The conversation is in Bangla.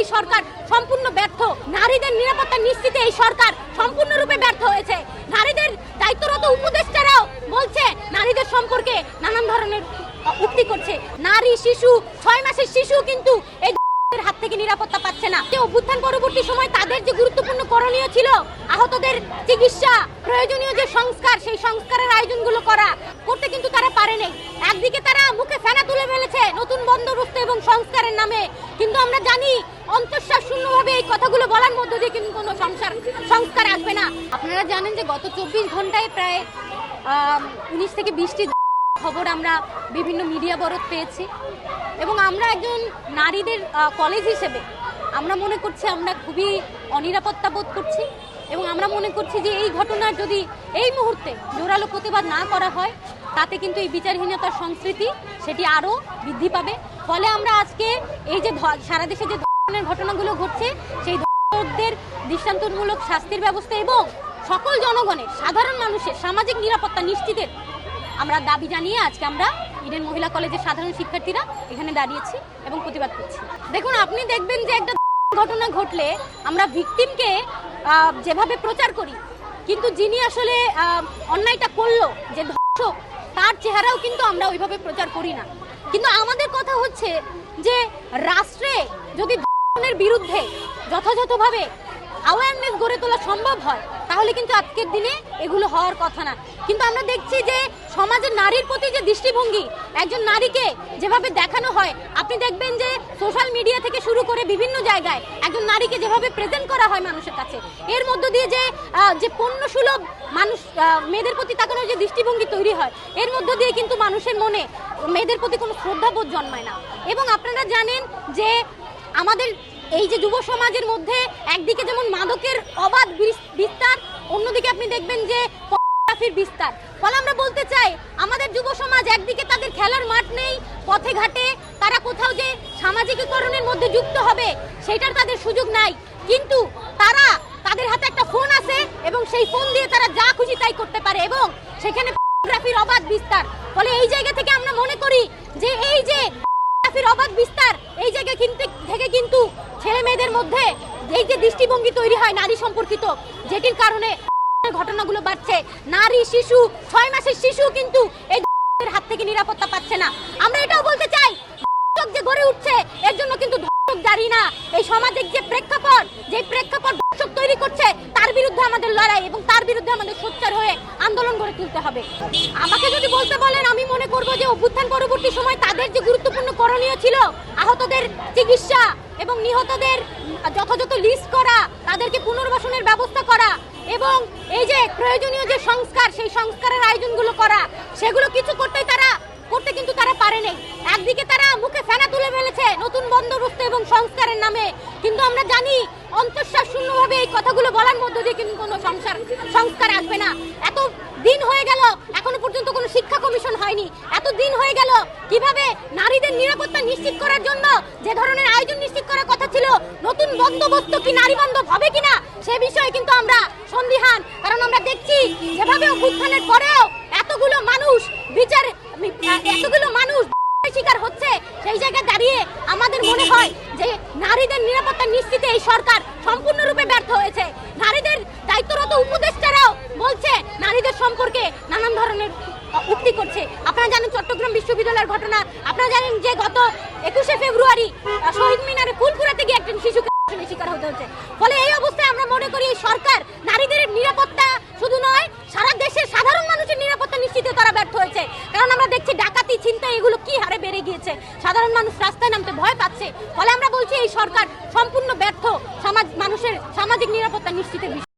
এই সরকার সম্পূর্ণ ব্যর্থ। নারীদের নিরাপত্তা নিশ্চিতে এই সরকার সম্পূর্ণরূপে ব্যর্থ হয়েছে। নারীদের দায়িত্বরত উপদেষ্টারাও বলছে, নারীদের সম্পর্কে নানান ধরনের উক্তি করছে। নারী, শিশু, ছয় মাসের শিশু কিন্তু এই হাত থেকে নিরাপত্তা পাচ্ছে না। যে অভ্যুত্থান পরবর্তী সময় তাদের যে গুরুত্বপূর্ণ করণীয় ছিল, আহতদের চিকিৎসা, প্রয়োজনীয় যে সংস্কার, সেই সংস্কারের আয়োজনগুলো করা করতে কিন্তু তারা পারেনি। একদিকে তারা বন্দোবস্ত এবং সংস্কারের নামে। কিন্তু আমরা জানি অন্তঃশ্বাস শূন্যভাবে এই কথাগুলো বলার মধ্য দিয়ে কিন্তু কোনো সংসার, সংস্কার আসবে না। আপনারা জানেন যে গত চব্বিশ ঘন্টায় প্রায় উনিশ থেকে বিশটি খবর আমরা বিভিন্ন মিডিয়া বরত পেয়েছি। এবং আমরা একজন নারীদের কলেজ হিসেবে আমরা মনে করছি আমরা খুবই অনিরাপত্তা বোধ করছি। এবং আমরা মনে করছি যে এই ঘটনার যদি এই মুহূর্তে জোরালো প্রতিবাদ না করা হয় তাতে কিন্তু এই বিচারহীনতার সংস্কৃতি সেটি আরও বৃদ্ধি পাবে। ফলে আমরা আজকে এই যে সারা দেশে যে ধরনের ঘটনাগুলো ঘটছে, সেই ধর্ষকদের দৃষ্টান্তমূলক শাস্তির ব্যবস্থা এবং সকল জনগণের, সাধারণ মানুষের সামাজিক নিরাপত্তা নিশ্চিতের আমরা দাবি জানিয়ে আজকে আমরা ইডেন মহিলা কলেজের সাধারণ শিক্ষার্থীরা এখানে দাঁড়িয়েছি এবং প্রতিবাদ করছি। দেখুন, আপনি দেখবেন যে একটা ঘটনা ঘটলে আমরা ভিকটিমকে যেভাবে প্রচার করি, কিন্তু যিনি আসলে অন্যায়টা করল যে ধর্ষক তার চেহারাও কিন্তু আমরা ওইভাবে প্রচার করি না। কিন্তু আমাদের কথা হচ্ছে যে রাষ্ট্রে যদি বিরুদ্ধে যথাযথভাবে অ্যাওয়ারনেস গড়ে তোলা সম্ভব হয়, তাহলে কিন্তু আজকের দিনে এগুলো হওয়ার কথা না। কিন্তু আমরা দেখছি যে সমাজের নারীর প্রতি যে দৃষ্টিভঙ্গি, একজন নারীকে যেভাবে দেখানো হয়, আপনি দেখবেন যে সোশ্যাল মিডিয়া থেকে শুরু করে বিভিন্ন জায়গায় একজন নারীকে যেভাবে প্রেজেন্ট করা হয় মানুষের কাছে, এর মধ্য দিয়ে যে যে পণ্য সুলভ মানুষ মেয়েদের প্রতি তাকানোর যে দৃষ্টিভঙ্গি তৈরি হয়, এর মধ্য দিয়ে কিন্তু মানুষের মনে মেয়েদের প্রতি কোনো শ্রদ্ধাবোধ জন্মায় না। এবং আপনারা জানেন যে আমাদের এই যে যুব সমাজের মধ্যে একদিকে যেমন মাদকের অবাধ বিস্তার, অন্যদিকে আপনি দেখবেন যে পর্নোগ্রাফির বিস্তার। ফলে আমরা বলতে চাই, আমাদের যুব সমাজ একদিকে তাদের খেলার মাঠ নেই, পথে ঘাটে তারা কোথাও যে সামাজিকীকরণের মধ্যে যুক্ত হবে, সেটার তাদের সুযোগ নাই। কিন্তু তারা তাদের হাতে একটা ফোন আছে এবং সেই ফোন দিয়ে তারা যা খুশি তাই করতে পারে এবং সেখানে পর্নোগ্রাফির অবাধ বিস্তার। ফলে এই জায়গা থেকে আমরা মনে করি যে এই যে পর্নোগ্রাফির অবাধ বিস্তার, এই জায়গা কিন্তু থেকে কিন্তু ছেলে মেয়েদের মধ্যে এই যে দৃষ্টিভঙ্গি তৈরি হয় নারী সম্পর্কিত, যেটির কারণে ঘটনাগুলো বাড়ছে। নারী, শিশু, ছয় মাসের শিশু কিন্তু এই হাত থেকে নিরাপত্তা পাচ্ছে না। আমরা এটাও বলতে চাই, যে গড়ে উঠছে, এর জন্য কিন্তু দাঁড়িয়ে না। এই সামাজিক যে প্রেক্ষাপট যে প্রেক্ষাপট তৈরি করছে, তার বিরুদ্ধে আমাদের লড়াই এবং তার বিরুদ্ধে আমাদের সোচ্চার হয়ে আন্দোলন গড়ে তুলতে হবে। আমাকে যদি বলতে বলেন, আমি মনে করব যে অভ্যুত্থান পরবর্তী সময় তাদের যে গুরুত্বপূর্ণ করণীয় ছিল, আহতদের চিকিৎসা এবং নিহতদের যথাযথ লিস্ট করা, তাদেরকে পুনর্বাসনের ব্যবস্থা করা এবং এই যে প্রয়োজনীয় যে সংস্কার, সেই সংস্কারের আয়োজনগুলো করা, সেগুলো কিছু করতে তারা একদিকে তারা মুখে ফেনা তুলে ফেলেছে নতুন বন্দোবস্ত এবং সংস্কারের নামে। কিন্তু আমরা জানি অন্তঃশ্বাস শূন্যভাবে এই কথাগুলো বলার মধ্য দিয়ে কিন্তু কোনো সংসার সংস্কার আসবে না। এত দিন হয়ে গেল, এখনও পর্যন্ত কোনো শিক্ষা কমিশন হয়নি। এত দিন হয়ে গেল, কীভাবে নারীদের নিরাপত্তা নিশ্চিত করার জন্য যে ধরনের আয়োজন নিশ্চিত করার কথা ছিল, নতুন বন্দোবস্ত কি নারী বান্ধব হবে কিনা, সে বিষয়ে কিন্তু আমরা সন্দিহান। কারণ আমরা দেখছি যেভাবে অভ্যুত্থানের পরেও এতগুলো মানুষ বিচার এতগুলো মানুষ শিকার হচ্ছে সেই জায়গায় দাঁড়িয়ে আমাদের মনে হয় যে নারীদের নিরাপত্তা নিশ্চিতে এই সরকার সম্পূর্ণরূপে ব্যর্থ হয়েছে নারীদের দায়িত্বরত উপদেষ্টারাও বলছে নারীদের সম্পর্কে নানান ধরনের উক্তি করছে। আপনারা জানেন চট্টগ্রাম বিশ্ববিদ্যালয়ের ঘটনা। আপনারা জানেন যে গত একুশে ফেব্রুয়ারি শহীদ মিনারে ফুল কুড়াতে গিয়ে একজন শিশুকে শিকার হতে হচ্ছে ফলে এই অবস্থায় আমরা মনে করি সরকার নারীদের নিরাপত্তা শুধু নয়, সারা দেশের সাধারণ মানুষের নিরাপত্তা নিশ্চিত তারা ব্যর্থ হয়েছে। কারণ আমরা দেখছি ডাকাতি চিন্তা এগুলো কি হারে বেড়ে গিয়েছে। সাধারণ মানুষ রাস্তায় নামতে ভয় পাচ্ছে। ফলে আমরা বলছি এই সরকার সম্পূর্ণ ব্যর্থ। সমাজ, মানুষের সামাজিক নিরাপত্তা নিশ্চিতের বিষয়ে।